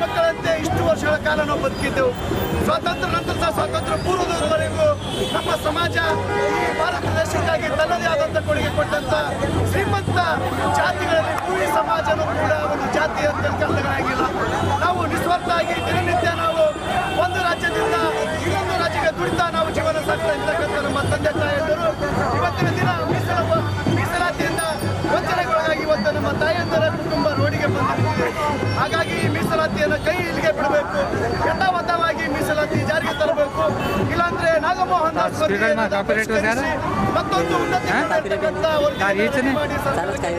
ಮಕ್ಕಳಂತೆ ಇಷ್ಟು ವರ್ಷಗಳ ಕಾಲ ನಾವು ಬದುಕಿದ್ದೆವು. ಸ್ವಾತಂತ್ರ್ಯ ನಂತರ ಸಹ ಸ್ವಾತಂತ್ರ್ಯ ಪೂರ್ವದವರೆಗೂ ನಮ್ಮ ಸಮಾಜ ಈ ಭಾರತ ದೇಶಕ್ಕಾಗಿ ತನ್ನದೇ ಆದಂಥ ಕೊಡುಗೆ ಕೊಟ್ಟಂತ ಶ್ರೀಮಂತ ಜಾತಿಗಳಲ್ಲಿ ಕೂಲಿ ಸಮಾಜನೂ ಕೂಡ ಒಂದು ಜಾತಿ ಅಂತ ಕರ್ತಗಳಾಗಿಲ್ಲ ನಾವು ನಿಸ್ವಾರ್ಥವಾಗಿ ದಿನನಿತ್ಯ ನಾವು ಒಂದು ರಾಜ್ಯದಿಂದ ಇನ್ನೊಂದು ರಾಜ್ಯಕ್ಕೆ ದುಡಿತಾ ನಾವು ಜೀವನ ಸಾಗ್ತಾ ಇರ್ತಕ್ಕಂಥ ನಮ್ಮ ತಂದೆ ತಾಯಿಯರು ಇವತ್ತಿನ ದಿನ ಸ್ಪೀಕರ್ ಮಾ- ಕಾಪಿರೈಟ್ ಯಾರು? ಮತ್ತೊಂದು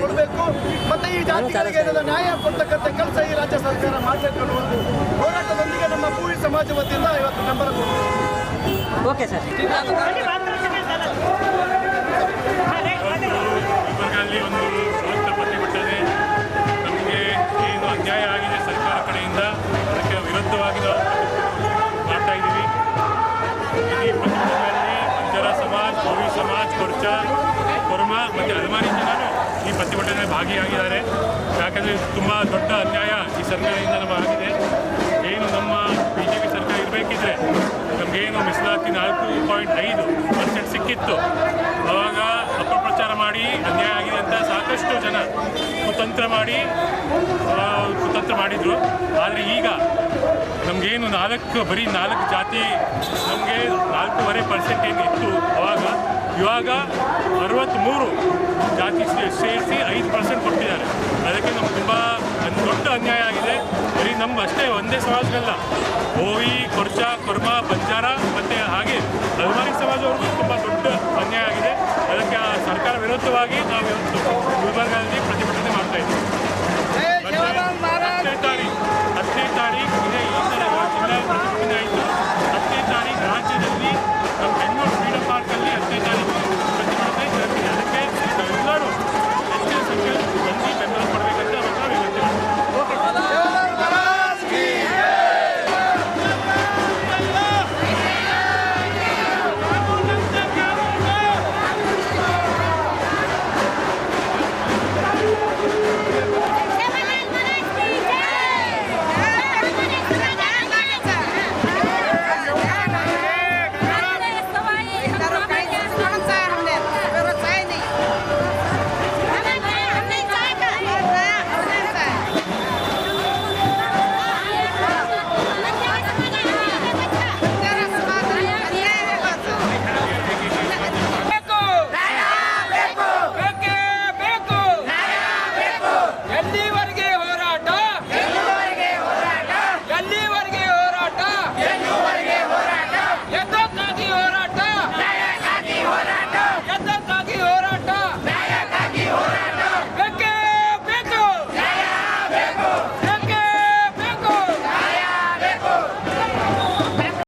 ಕೊಡಬೇಕು. ಮತ್ತೆ ಈ ಜಾತಿಗಳಿಗೆ ನ್ಯಾಯ ಕೊಡ್ತಕ್ಕಂಥ ಕೆಲಸ ಈ ರಾಜ್ಯ ಸರ್ಕಾರ ಮಾಡಬೇಕು ಹೋರಾಟದೊಂದಿಗೆ ನಮ್ಮ ಕೂಲಿ ಸಮಾಜ ವತಿಯಿಂದ ಇವತ್ತು ಬೆಂಬಲ ಓಕೆ ಸರ್. ಗುಲ್ಬರ್ಗಲ್ಲಿ ಒಂದು ಭಾಗಿಯಾಗಿದ್ದಾರೆ. ಯಾಕಂದರೆ ತುಂಬ ದೊಡ್ಡ ಅನ್ಯಾಯ ಈ ಸರ್ಕಾರದಿಂದ ನಮಗೆ ಆಗಿದೆ. ಏನು ನಮ್ಮ ಬಿ ಜೆ ಪಿ ಸರ್ಕಾರ ಇರಬೇಕಿದ್ರೆ ನಮಗೇನು ಮೀಸಲಾತಿ ನಾಲ್ಕು ಪಾಯಿಂಟ್ ಐದು ಪರ್ಸೆಂಟ್ ಸಿಕ್ಕಿತ್ತು. ಆವಾಗ ಅಪಪ್ರಚಾರ ಮಾಡಿ ಅನ್ಯಾಯ ಆಗಿದೆ ಅಂತ ಸಾಕಷ್ಟು ಜನ ಕುತಂತ್ರ ಮಾಡಿ ಕುತಂತ್ರ ಮಾಡಿದರು. ಆದರೆ ಈಗ ನಮಗೇನು ನಾಲ್ಕು, ಬರೀ ನಾಲ್ಕು ಜಾತಿ, ನಮಗೆ ನಾಲ್ಕೂವರೆ ಪರ್ಸೆಂಟ್ ಏನು ಇತ್ತು ಇವಾಗ ಅರವತ್ತ್ಮೂರು ಜಾತಿ ಸೇರಿಸಿ ಐದು ಪರ್ಸೆಂಟ್ ಕೊಟ್ಟಿದ್ದಾರೆ. ಅದಕ್ಕೆ ನಮ್ಗೆ ತುಂಬ ದೊಡ್ಡ ಅನ್ಯಾಯ ಆಗಿದೆ. ಬರೀ ನಮ್ಮ ಅಷ್ಟೇ ಒಂದೇ ಸಮಾಜಗಳಲ್ಲ ಓವಿ ಕೊರ್ಚ, ಕೊರ್ಮ, ಬಂಜಾರ ಮತ್ತು ಹಾಗೆ ಹಲವಾರು ಸಮಾಜವ್ರಿಗೂ ತುಂಬ ದೊಡ್ಡ ಅನ್ಯಾಯ ಆಗಿದೆ. ಅದಕ್ಕೆ ಸರ್ಕಾರ ವಿರುದ್ಧವಾಗಿ ನಾವು ಇವತ್ತು ಗುಲ್ಬರ್ಗದಲ್ಲಿ ಪ್ರತಿ